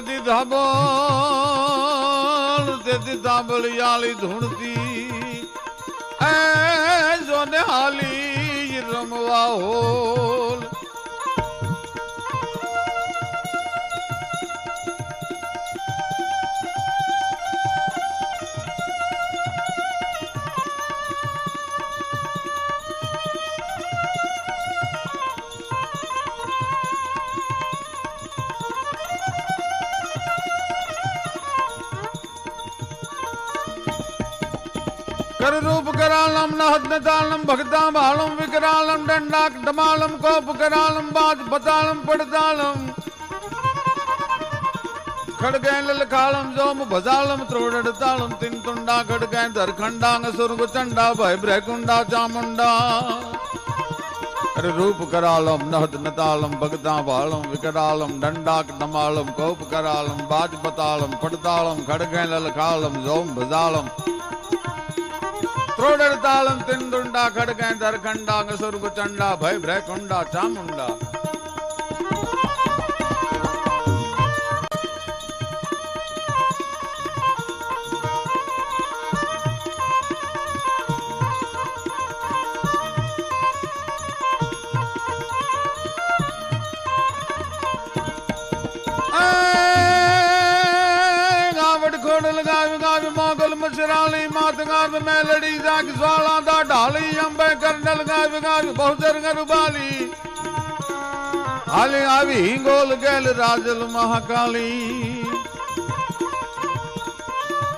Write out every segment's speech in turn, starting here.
તેથી ધાબળ તેથી ધાબળિયાળી ધૂણતી એ જોને હાલી રમવા હોલ करालम नहद तालम भक्ता बालम विकरालम दंडाक डमालम कोप करालम बाज बतालम पड़तालम खड़गै ललखालम जोम भजालम त्रोड़तालम तिन तुंडा खड़गै दरखंडांग सुरगु चंडा भय ब्रैकुंडा चामुंडा कर रूप करालम नहद नतालम भगता बालम विकरालम दंडाक डमालम कोप करालम बाज बतालम पड़तालम खड़गै ललखालम जोम भजालम త్రోడెడతాళం తిండుండా కడకాయ దరకండా గసురుకు చండా భయ బ్రేకుండా చాముండా ચામુંડા ગાવડ ખોડ લગાવી ગાવી મોગલ મસરાલી માત ગાવ મેલડી જાગ જ્વાળા દા ઢાલી અંબે કરનલ ગાવી ગાવી બહુદર ગરબાલી હાલી આવી હિંગોલ ગેલ રાજલ મહાકાલી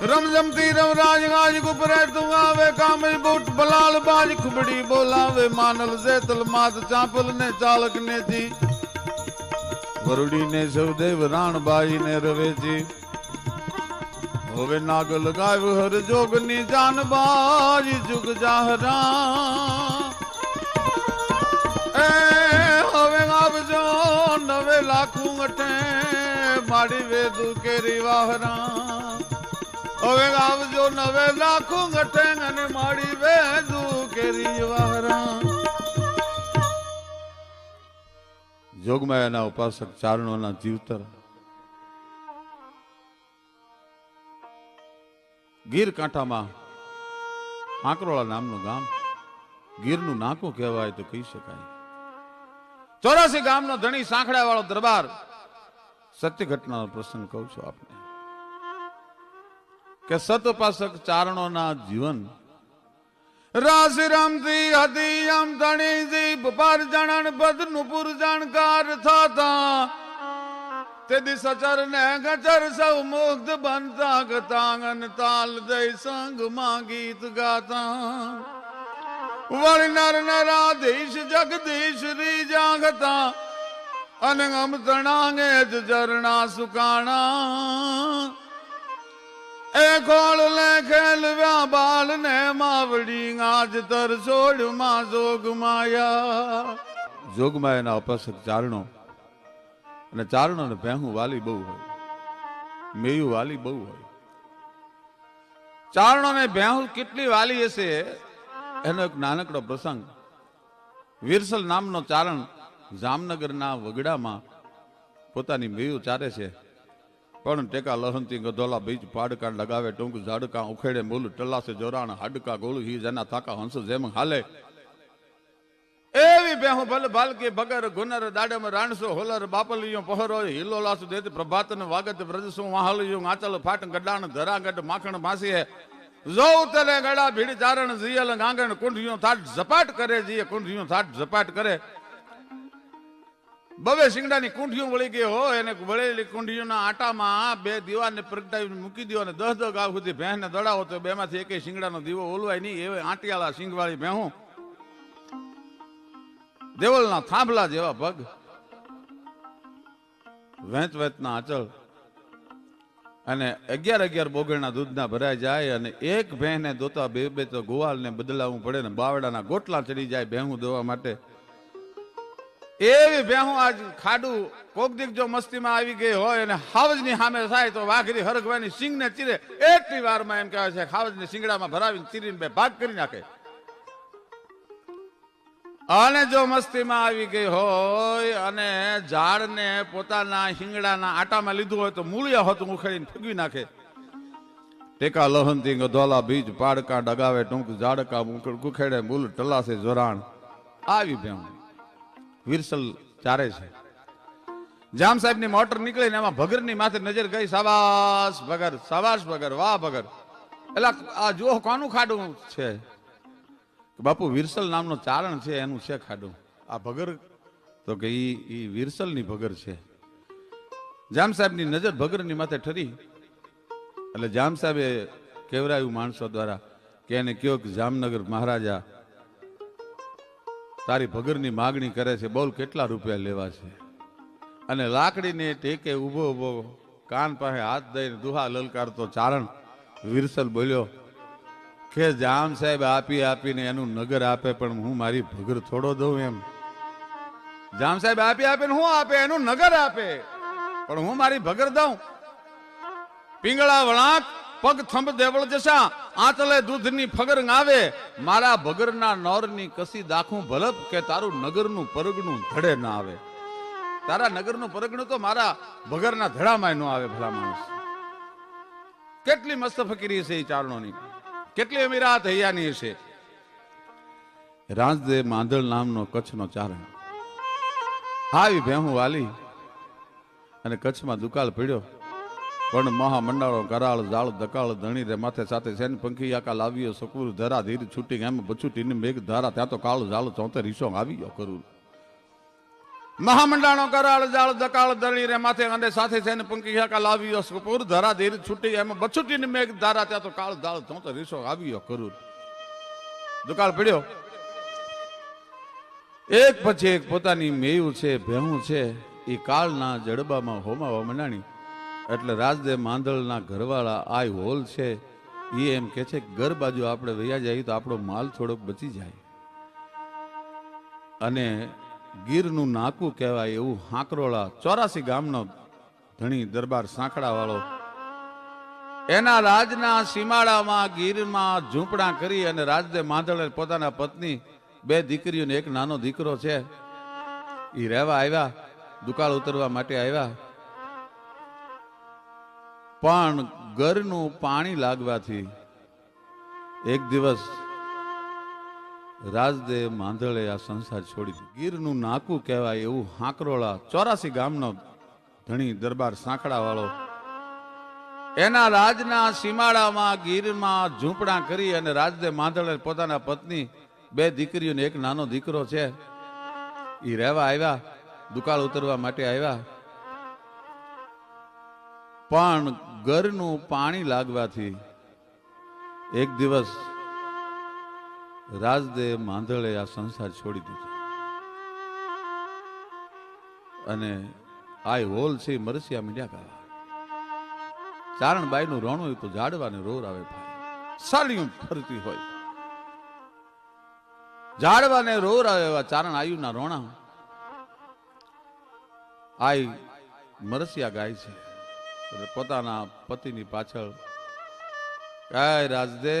રમજમતી રમ રાજ ગાજ ગુપરે તું આવે કામજ બુટ બલાલ બાજ ખુબડી બોલાવે માનલ જેતલ માત ચાંપલ ને ચાલક ને જી વરુડી ને સૌદેવ રાણબાઈ ને રવેજી હવે નાગ લગાવ્યો હર જોગની જાન બારી જુગ જાહરા એ હવે આવજો નવે લાખું અઠે માડી વેદુ કેરી વાહરા હવે આવજો નવે લાખું અઠે અને માડી વેદુ કેરી વાહરા જોગમાયાના ઉપાસક ચારણોના જીવતર ગીર કાંઠામાં આંકરોળા નામનું ગામ. ગીરનું નાકું કહેવાય તો કહી શકાય. ચોરાસી ગામનો ધણી સાંખડા વાળો દરબાર. સત્ય ઘટનાનો પ્રસંગ કહું છું આપને. કે સત ઉપાસક ચારણોના જીવન. રાજરામજી હતી આમ ધણીજી બપાર જાણ પદ નુપુર જાણકાર થતા તેથી સચર ને ગચર સૌ મુગ્ધ બનતા ગતાંગન તાલ દઈ સંગમાં ગીત ગાતા. વળી નર નરાધીશ જગદીશ રી જાગતા અને અમ તણાંગે જ ઝરણા સુકાણા. એ ખોળ લે ખેલવ્યા બાલ ને માવડી આજ તર છોડમાં જોગ માયા જોગ માયાના અપાસક ચારણો અને ચારણો ને ભેહું વાલી બહુ હોય. મેયું વાલી બહુ હોય. ચારણો ને ભેહું કેટલી વાલી હશે? એનો એક નાનકડો પ્રસંગ. વિરસલ નામનો ચારણ જામનગરના વગડામાં પોતાની મેયું ચારે છે. પણ ટેકા લહંતી ગધોલા બીજ પાડકા લગાવે ટૂંક ઝાડકા ઉખેડે મૂલ ટલાસે જોરાણ હાડકા ગોળું હી જેના થાકા હંસ જેમ હાલે. બેહું ભલ ભાલકી ભગર ગુનર દાડમ રાણસો હોલર બાપલિયો હિલો લાસુ દેત પ્રભાતન વાગત વ્રજસું વાહલિયો આચલ ફાટ ગડાણ ધરાગઢ માખણ માસી જો તલે ગડા ભીડ ચારણ જીયલ ગાંગણ કુંઢિયો થાટ ઝપાટ કરે જીએ કુંઢિયો થાટ ઝપાટ કરે. બબે શિંગડાની કુંઠીઓ વળી ગઈ હોય એને વળેલી કુંઠીઓના આટામાં બે દીવાને પ્રગટાવી મૂકી દો અને દસ દસ ગાવ સુધી ભેંસને દડાવો તો બેમાંથી એકે શિંગડાનો દીવો ઓલવાય નહીં, એવે આંટિયાળા શિંગવાળી ભેહું. દેવલના થાંભલા જેવા પગ. વેંત વેંતના આંચળ. અને અગિયાર અગિયાર બોગણના દૂધના ભરાઈ જાય અને એક ભેંને દોતા બે બે તો ગોવાલને બદલાવવું પડે ને બાવડાના ગોટલા ચડી જાય ભેહું દોવા માટે. એવી ભેહું આજ ખાડું કોક દીક જો મસ્તીમાં આવી ગઈ હોય અને હાવજની સામે થાય તો વાઘરી હરગવાની સિંગને ચીરે. એટલી વારમાં એમ કહેવાય છે હાવજની સિંગડામાં ભરાવીને ચીરીને બે ભાગ કરી નાખે. અને જો મસ્તીમાં આવી ગઈ હોય અને ઝાડને પોતાના હિંગડાના આટામાં લીધું હોય તો મૂળિયા હોતું ઉખેડીને ફેંકવી નાખે. ટેકા લહંતી ગધોલા બીજ, પાડકા, ડગાવે, ટૂંક, ઝાડકા કુખેડે મૂલ, ટલાસે, જોરાણ. આવી ભેહું વિરસલ ચારે છે. જામ સાહેબની મોટર નીકળી ને એમાં ભગરની માથે નજર ગઈ સાવાસ ભગર સાવાસ ભગર, વાહ ભગર. એટલે આ જુઓ, કોનું ખાડું છે? બાપુ વિરસલ નામનો ચારણ છે એનું છે ખાડું. આ ભગર? તો કે ઈ ઈ વિરસલની ભગર છે. જામ સાહેબની નજર ભગરની માથે ઠરી. એટલે જામ સાહેબે કેવરાયું માણસો દ્વારા કે એને કયો કે જામનગર મહારાજા તારી ભગરની માગણી કરે છે બોલ કેટલા રૂપિયા લેવા છે? અને લાકડીને ટેકે ઊભો ઊભો કાન પાસે હાથ દઈને દુહા લલકારતો ચારણ વિરસલ બોલ્યો કે જામ સાહેબ આપી આપીને એનું નગર આપે, પણ હું મારી ભગર થોડો દઉં એમ. જામ સાહેબ આપી આપીને હું આપે, એનું નગર આપે, પણ હું મારી ભગર દઉં. પિંગળા વળાંક, પગ થંભ દેવળ જશા આંચલે દૂધની ફગર આવે મારા ભગરના નોરની કસી દાખું ભલપ કે તારું નગરનું પરગણું ધડે ના આવે. તારા નગરનું પરગણું તો મારા ભગરના ધડામાં ન આવે, ભલા માણસ. કેટલી મસ્ત ફકીરી છે એ ચારણોની. કેટલી અમીરાત હૈયાની છે રાજદેવ માંદળ નામનો કચ્છનો ચારણ. આવી ભેહું વાલી અને કચ્છમાં દુકાળ પડ્યો. પણ મહામંડાળો કરાળ જાળ દકાળ, ધણી રે માથે સાથે સેન પંખી આકા લાવ્યો સકુર, ધરા, ધીર, છૂટી એમ બચુટીને મેઘ ધારા ત્યાં તો કાળ જાળ ચોતેર હિસો આવી ગયો કરું મહામંડાળો કરાળ જાળ, દકાળ, દળી રે માથે અને સાથે સેન પંકી આકા લાવ્યો સકુર ધરા ધીર છૂટી એમ બચુટીને મેઘ ધારા ત્યાં તો કાળ દાળ તો તો રીસો આવી ગયો કરું દુકાળ પડ્યો. એક પછી એક પોતાની મેયું છે, ભેહું છે એ કાળના જડબામાં હોમાવા મંડાણી એટલે રાજદેવ માંદળના ઘરવાળા આ હોલ છે એ એમ કે છે ઘર બાજુ આપણે વૈયા જઈએ તો આપણો માલ થોડોક બચી જાય. અને ગીરનું નાકું કહેવાય એવું હાંકરોળા ચોરાસી ગામનો ધણી દરબાર સાંકડા વાળો એના રાજના સીમાડામાં ગીરમાં ઝૂંપડા કરી અને રાજદે માંધળે પોતાના પત્ની, બે દીકરીઓને, એક નાનો દીકરો છે. એ રહેવા આવ્યા, દુકાળ ઉતરવા માટે આવ્યા. પણ ઘરનું પાણી લાગવાથી એક દિવસ રાજદેવ માંધળે આ સંસાર છોડી દીધું. ગીરનું નાકું કહેવાય એવું હાંકરોળા ચોરાસી ગામનો ધણી દરબાર સાંકડા વાળો એના રાજના સીમાડામાં ગીરમાં ઝૂંપડા કરી અને રાજદેવ માંધળે પોતાના પત્ની, બે દીકરીઓને એક નાનો દીકરો છે. એ રહેવા આવ્યા, દુકાળ ઉતરવા માટે આવ્યા. પણ ઘરનું પાણી લાગવાથી એક દિવસ રાજદેવ માંધળે આ સંસાર છોડી દીધો. અને આઈ હોલ છે મરસિયા મીડિયા ગાવા ચારણબાઈ નું રોણું હોય તો જાડવાને રોર આવે સાલિયું ફરતી હોય. જાડવાને રોર આવે એવા ચારણ આયુના રોણા. આઈ મરસિયા ગાય છે. પોતાના પતિની પાછળ કાય રાજદે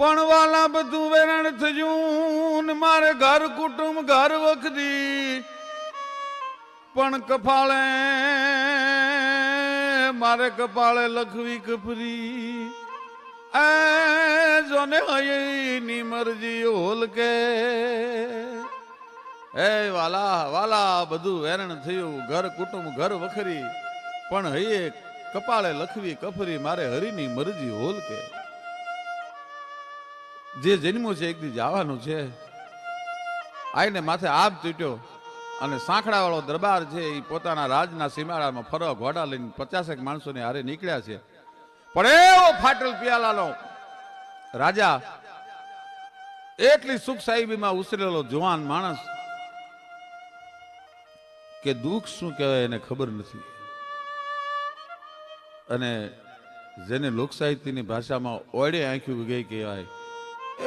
પણ વાલા બધું વેરણ થયું મારે ઘર કુટુંબ ઘર વખરી. પણ કપાળે, મારે કપાળે લખવી કફરી એ જોને હયની મરજી હોલ કે એ વાલા વાલા, બધું વેરણ થયું, ઘર કુટુંબ ઘર વખરી. પણ હૈયે કપાળે લખવી કફરી મારે હરીની મરજી હોલ કે જે જન્મો છે, એક દી જવાનું છે. આઈને માથે આબ તૂટ્યો અને સાંખડાવાળો દરબાર છે એ પોતાના રાજના સીમાડામાં ફરવા ઘોડા લઈને પચાસેક માણસોને હારે નીકળ્યા છે. પણ એવો ફાટલ પિયાલાનો રાજા, એટલી સુખ સાહેબીમાં ઉછરેલો જુવાન માણસ કે દુઃખ શું કહેવાય એને ખબર નથી. અને જેને લોકસાહિત્યની ભાષામાં ઓળે આંખ્યું ગઈ કહેવાય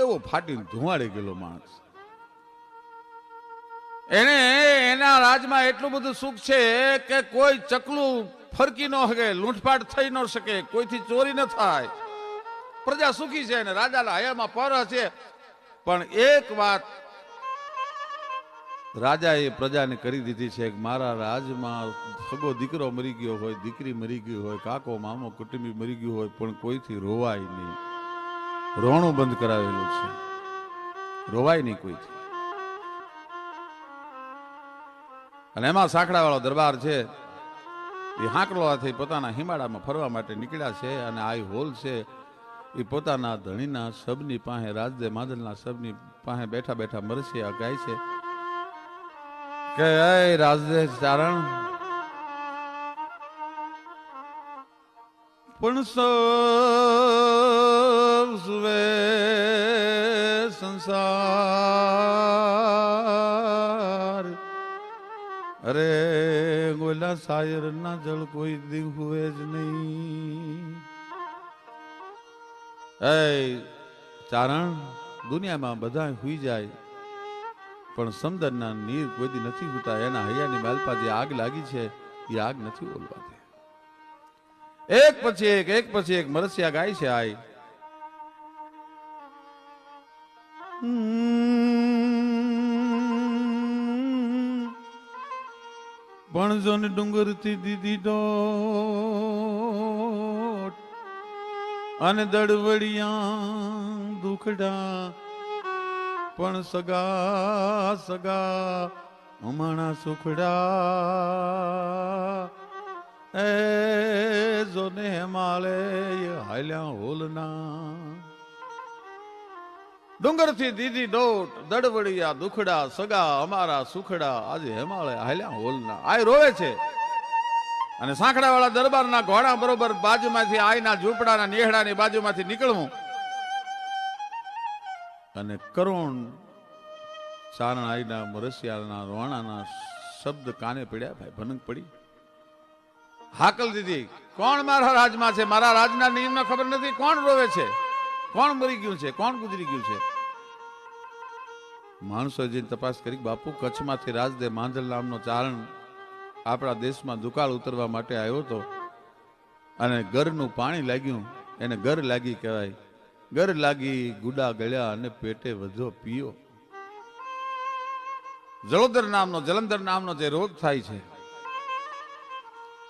એવો ફાટીને ધુવાડે ગયેલો માણસ. એને એના રાજમાં એટલું બધું સુખ છે કે કોઈ ચકલું ફરકી ન શકે લૂંટફાટ થઈ ન શકે, કોઈથી ચોરી ન થાય. પ્રજા સુખી છે અને રાજાના હયામાં પર છે પણ એક વાત રાજાએ પ્રજાને કરી દીધી છે કે મારા રાજમાં સગો દીકરો મરી ગયો હોય, દીકરી મરી ગઈ હોય, કાકો, મામો, કુટુંબી મરી ગયું હોય, પણ કોઈથી રોવાય નહીં. રોણું બંધ કરાવેલું છે. રોવાય નહીં કોઈ અને એમાં સાંકડાવાળો દરબાર છે. એ હાંકલોથી પોતાના હિમાળામાં ફરવા માટે નીકળ્યા છે અને આ હોલ છે. એ પોતાના ધણીના સબની પાસે, રાજદે માદલના સબની પાસે બેઠા બેઠા મરસિયા ગાય છે. કે, એ રાજદે ચારણ, પણ સંસાર. અરે ગોલા સાયર ના જળ કોઈ દી હુએ જ નહીં. એ ચારણ, દુનિયામાં બધા હુઈ જાય, પણ સમદરના નીર કોઈ નથી હોતા. એના હૈયાની માલપા જે આગ લાગી છે, એ આગ નથી ઓલવા દે એક પછી એક એક પછી એક મરસિયા ગાય છે આય. પણ જોને ડુંગરથી દીધી દોટ અને દડવડિયા દુખડા. પણ સગા સગા, હમણાં સુખડા. એ જોને માલે હાલ્યા હોલના. ડુંગરથી દીધી દોટ દડવડિયા, દુખડા, સગા, અમારા સુખડા, આજે હેમાળે હાલ્યા હોલના. આય રોવે છે. અને સાંકડાવાળા દરબારના ઘોડા બરોબર બાજુમાંથી આયના ઝૂંપડાના નેહડાની બાજુમાંથી નીકળવું. અને કરુણ ચારણ આઈના મરસિયાના રોણાના શબ્દ કાને પડ્યા ભાઈ? ભનક પડી. હાકલ દીધી. કોણ મારા રાજમાં છે? મારા રાજના નિયમનો ખબર નથી. કોણ રોવે છે? કોણ મરી ગયું છે? કોણ ગુજરી ગયું છે? માણસો જઈને તપાસ કરી, બાપુ, કચ્છમાંથી રાજદે માંધલ નામનો ચારણ આપણા દેશમાં દુકાળ ઉતરવા માટે આવ્યો હતો અને ઘરનું પાણી લાગ્યું. એને ઘર લાગી કહેવાય. ઘર લાગી, ગુડા ગળ્યા અને પેટે વધો પીયો. જળોદર નામનો, જલંધર નામનો જે રોગ થાય છે,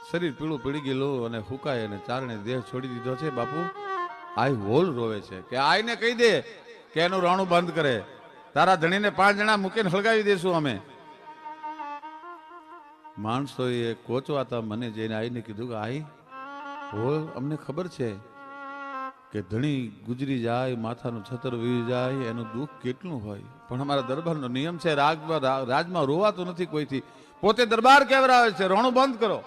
શરીર પીળું પીળી ગયેલું અને હુકાય અને ચારણે દેહ છોડી દીધો છે, બાપુ આ હોલ રોવે છે. કે આઈને કહી દે કે એનું રાણું બંધ કરે. તારા ધણીને પાંચ જણા મૂકીને હળગાવી દેશું અમે. માણસો એ કોચવાતા મને જઈને આઈને કીધું કે, આઈ હો અમને ખબર છે કે ધણી ગુજરી જાય, માથાનું છતર વી જાય, એનું દુઃખ કેટલું હોય. પણ અમારા દરબારનો નિયમ છે રાજમાં રાજમાં રોવાતું નથી કોઈથી. પોતે દરબાર કેવરાવે છે, રોણું બંધ કરો.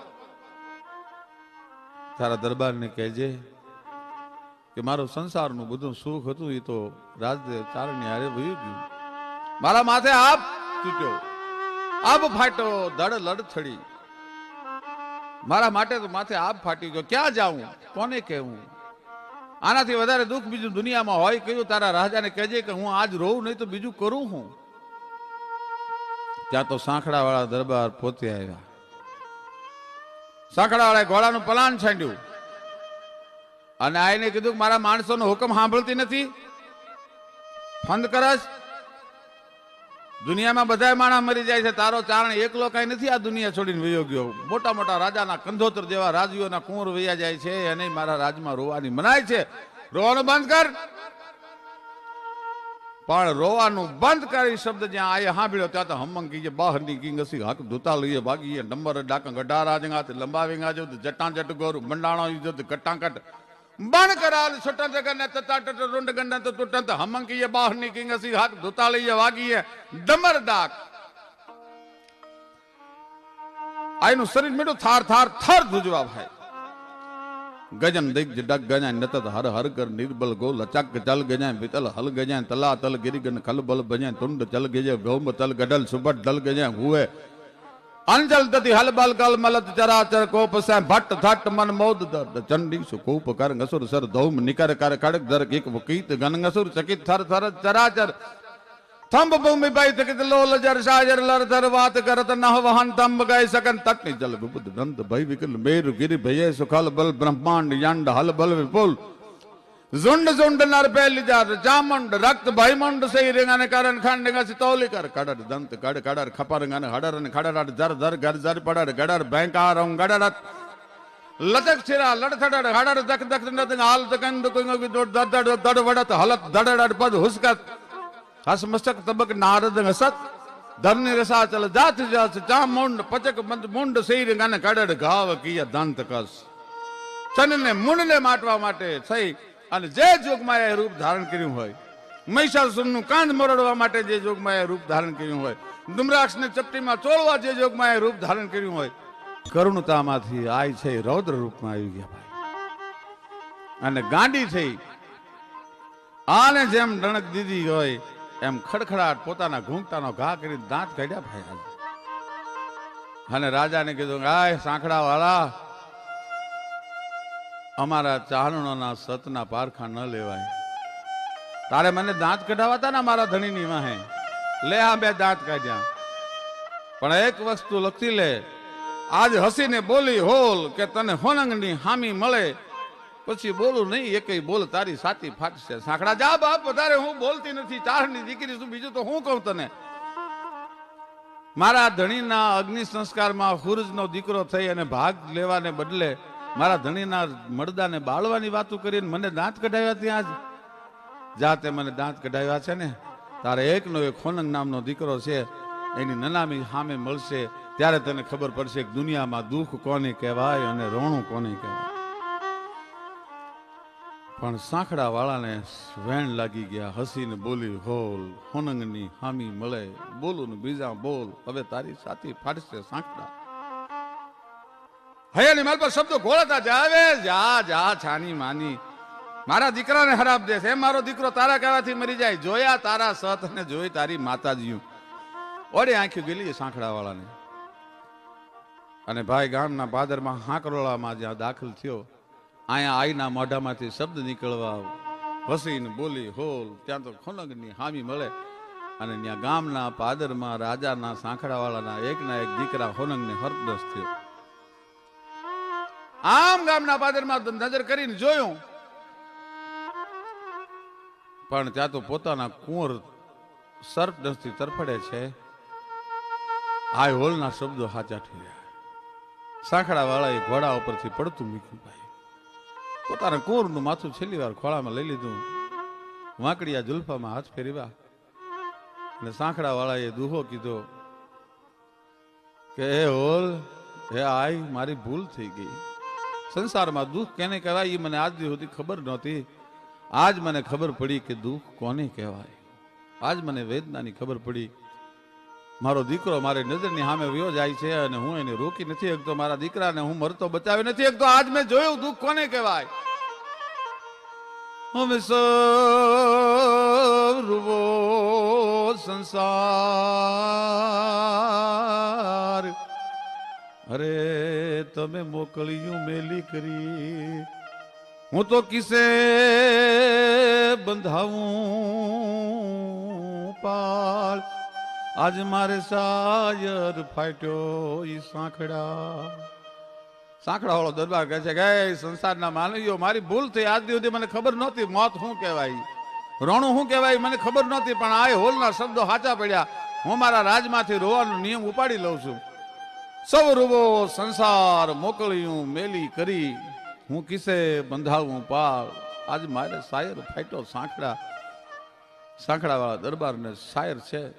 તારા દરબારને કહેજે કે, મારું સંસારનું બધું સુખ હતું એ તો રાજ ચારણી હારે વયું ગયું. મારા માથે આપ તૂટ્યો આપ ફાટ્યો ધડ લડથડી. મારા માટે તો માથે આપ ફાટી ગયો. ક્યાં જાઉં? કોને કહેવું? આનાથી વધારે દુઃખ બીજું દુનિયામાં હોય કહ્યું તારા રાજાને કહેજે કે હું આજ રોઉં, નહીં તો બીજું કરું હું. ત્યાં તો સાંખડા વાળા દરબાર પોતે આવ્યા. સાંખડાવાળાએ ઘોડાનું પલાન છાંડ્યું અને આઈને કીધું કે મારા માણસોનો હુકમ સાંભળતી નથી. ફંદ કરસ. દુનિયામાં બધા માણસ મરી જાય છે. તારો ચારણ એકલો કઈ નથી આ દુનિયા છોડીને વયો ગયો. મોટા મોટા રાજાના કંધોતર જેવા રાજવીઓના કુંવર વૈયા જાય છે. અને મારા રાજમાં રોવાની મનાય છે. રોવાનું બંધ કર. પણ રોવાનું બંધ કરી શબ્દ જ્યાં આયે સાંભળ્યો, ત્યાં તો હમંગ કીજે બહારની કિંગ હસી હક ધૂતા લઈએ ભાગીએ. નંબર ડાક ગઢારા જંગા લંબાવી જો જટાં જટ ગોર મંડાણો જો કટાંકટ ગંડા તો ટુટંત હમંગ કીએ બહારની કિંગ અસી હક ધૂતા લઈએ વાગીએ ડમર ડાક આયનું શરીર મીઠું થાર થાર થર ધુજવા ભાઈ ગજન દિગ ડગ ગજાય નતત હર હર કર નિર્બલ ગો લચક ચલ ગજાય વિતલ હલ ગજાય તલા તલ ગિરિગન ખલ બલ બજાય તુંડ ચલ ગજે ગૌમ તલ ગડલ સુબટ દલ ગજાય હુએ અંજલ તથી હલબલ કલ મલત ચરાચર કોપ સે ભટ્ટ થટ મન મોદ દર્દ. ચંડી સુકૂપ કર ગસુર સર ધૌમ નિકર કર ખડક ધર કિક વકીત ગન ગસુર ચકિત થર થર ચરાચર. થંભ ભૂમિ બાઈ તકિત લોલ જર સાજર લર ધર વાત કરત નહ વહન તંબ ગય સકન તકની જલ ગુબદ દંત ભય વિકલ મેર ગિર ભય સુખલ બલ બ્રહ્માંડ યંડ હલ વિપુલ. ઝુંડ ઝુંડ નર પહેલી જાત, ચામુંડ, રક્ત ભયમુંડ સહી રેંગાને કારણ ખંડ ગસ તૌલી કર કડર દંત, કડ કડર, ખપર ગન હડર ને ખડર જર ધર ઘર જર પડર, ગડર ભયંકાર ઓમ ગડર લટક છીરા લડથડડ, હડર દક દક નદ હાલ તકંદ કોઈ દોડ, દડ દડ દડ વડત, હલત દડડ પદ હુસકત. હસ મસ્તક તબક નારદ હસત. ધરની રસા ચલ જાત જાત, ચામુંડ, પચક મુંડ સહી રેંગાને કડડ, ઘાવ કિયા દંત કસ. ચનને મુંડને માટવા માટે થઈ અને જે જોગમાએ રૂપ ધારણ કર્યું હોય, મહિષાસુરનું કાંધ મરડવા માટે જે જોગમાએ રૂપ ધારણ કર્યું હોય ડુમરાક્ષને ચપટીમાં ચોળવા જે જોગમાએ રૂપ ધારણ કર્યું હોય, કરુણતામાંથી આય છે, રૌદ્ર રૂપમાં આવી ગયા ભાઈ. અને ગાંડી થઈ, આને જેમ ડણક દીધી હોય, એમ ખડખડાટ પોતાના ઘૂંઘટાનો ઘા કરી દાંત કાઢ્યા ભાઈ અને રાજાને કીધું આય સાંકડા વાળા અમારા ચારણોના સતના પારખા ન લેવાય. તારે મને દાંત કઢાવાતા ને મારા ધણીની વાહે? લે આ બે દાંત કાઢ્યા. પણ એક વસ્તુ લખી લે. આજ હસીને બોલી, હોલ, કે તને હોનંગની હામી મળે. પછી બોલું નહીં, એકય બોલ તારી સાચી ફાટશે. સાંકડા જા બાપ, વધારે હું બોલતી નથી. ચારની દીકરી છું બીજું તો હું કહું તને? મારા ધણીના અગ્નિ સંસ્કારમાં હુરજનો દીકરો થઈ અને ભાગ લેવાને બદલે મારા ધણીના મળદાને બાળવાની વાતો કરીને મને દાંત કઢાવ્યા ત્યાં જ. જાતે મને દાંત કઢાવ્યા છે ને, તારે એકનો એક ખોનંગ નામનો દીકરો છે, એની નનામી સામે મળશે, ત્યારે તને ખબર પડશે કે દુનિયામાં દુઃખ કોને કહેવાય અને રોણું કોને કહેવાય. પણ સાંખડા વાળાને વેણ લાગી ગયા, હસીને બોલી, હોલ, હોનંગની હામી મળે, બોલું ને બીજા બોલ, હવે તારી સાથી ફાટશે સાંખડા. હૈયાની માલ પર શબ્દો ઘોળતા જાવે? જા જા, છાની માની. મારા દીકરાને હરાબ દેશે એમ મારો દીકરો તારા કહેવાથી મરી જાય. જોયા તારા સત ને જોઈ તારી માતાજીયું ઓડે આંખી ગયેલી સાંખડા વાળાને અને ભાઈ ગામના પાદરમાં હાંકરોળામાં જ્યાં દાખલ થયો અહીંયા આઈના મોઢામાંથી શબ્દ નીકળવા વસીને, બોલી, હોલ, ત્યાં તો ખોનગની હામી મળે. અને ત્યાં ગામના પાદરમાં રાજાના સાંખડાવાળાના એકના એક દીકરા હોનંગને હરદસ થયો. આમ ગામના પાદરમાં નજર કરીને જોયું. પણ ત્યાં તો પોતાના કુંવર સર્પ દસથી તરફડે છે. આ હોલના શબ્દો હાચા ઠર્યા સાંખડા વાળાએ ઘોડા ઉપરથી પડતું મૂક્યું ભાઈ પોતાના કુંવરનું માથું છેલ્લી વાર ખોળામાં લઈ લીધું. વાંકડીયા જુલ્ફામાં હાથ ફેરવ્યા. અને સાંખડા વાળાએ દુહો કીધો, કે હે હોલ, હે આઈ, મારી ભૂલ થઈ ગઈ. સંસારમાં દુઃખ કેને કહેવાય એ મને આજ સુધી ખબર નહોતી. આજ મને ખબર પડી કે દુઃખ કોને કહેવાય? આજ મને વેદનાની ખબર પડી. મારો દીકરો મારી નજરની સામે વયો જાય છે અને હું એને રોકી નથી શકતો. મારા દીકરાને હું મરતો બચાવી નથી શકતો. આજ મેં જોયું દુઃખ કોને કહેવાય? હવે સર્વો સંસાર. અરે, તમે મોકલ્યું મેલી કરી. હું તો કિસે બંધાવું પાળ. આજ મારે સાયર ફાટ્યો ઈ સાંખડા. સાંખડા વાળો દરબાર કહે છે કે, "એ સંસારના માનવીઓ, મારી ભૂલ થઈ. આજ સુધી મને ખબર નહોતી મોત શું કહેવાય. રોણું શું કહેવાય, મને ખબર નહોતી, પણ આ હોલના શબ્દો સાચા પડ્યા. હું મારા રાજમાંથી રોવાનો નિયમ ઉપાડી લઉં છું. સૌ રૂબો સંસાર મોકલ્યું, મેલી કરી. હું કિસે બંધાવું પાળ? આજ મારે શાયર ફાટ્યો સાંકડા. સાંકડા વાળા દરબારને શાયર છે.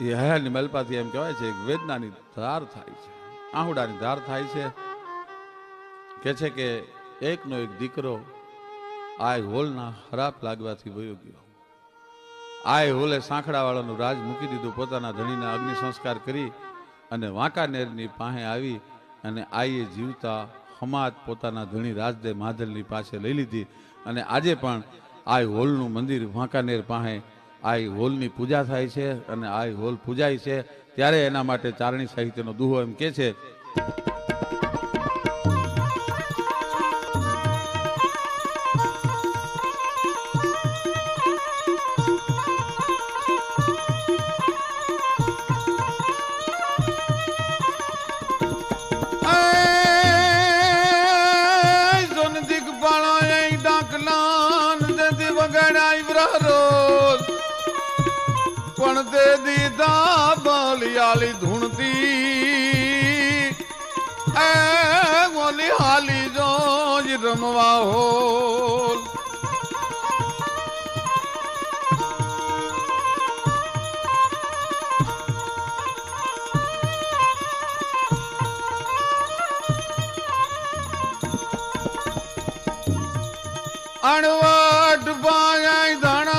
એ હયાની મલપાથી એમ કહેવાય છે વેદનાની ધાર થાય છે. આહુડાની ધાર થાય છે. કે છે કે એકનો એક દીકરો આ હોલના ખરાબ લાગવાથી વયો ગયો. આ હોલે સાંખડાવાળાનું રાજ મૂકી દીધું, પોતાના ધણીના અગ્નિ સંસ્કાર કરી. અને વાંકાનેરની પાસે આવી અને આઈએ જીવતા હમાત પોતાના ધણી રાજદેવ માધલની પાસે લઈ લીધી. અને આજે પણ આ હોલનું મંદિર વાંકાનેર પાસે આ હોલની પૂજા થાય છે અને આ હોલ પૂજાય છે. ત્યારે એના માટે ચારણી સાહિત્યનો દુહો એમ કે છે. દીધા બલિયાલી ધૂણતી. એ ઓલી હાલી જો જ રમવા હોલ. અણવટ પાયાય ધણાણ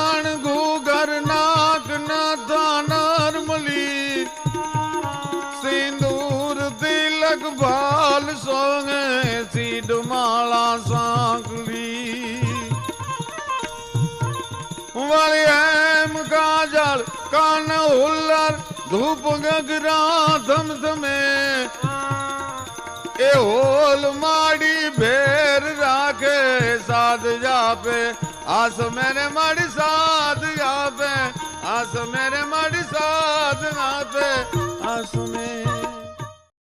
ધૂપ ગગરા ધમધમે. એ હોલ માડી ભેર રાખે, સાધ જાપે. આસ મેરે માડી સાધ આપે આસ મેરે માડી સાધ આપે. આસ મેરે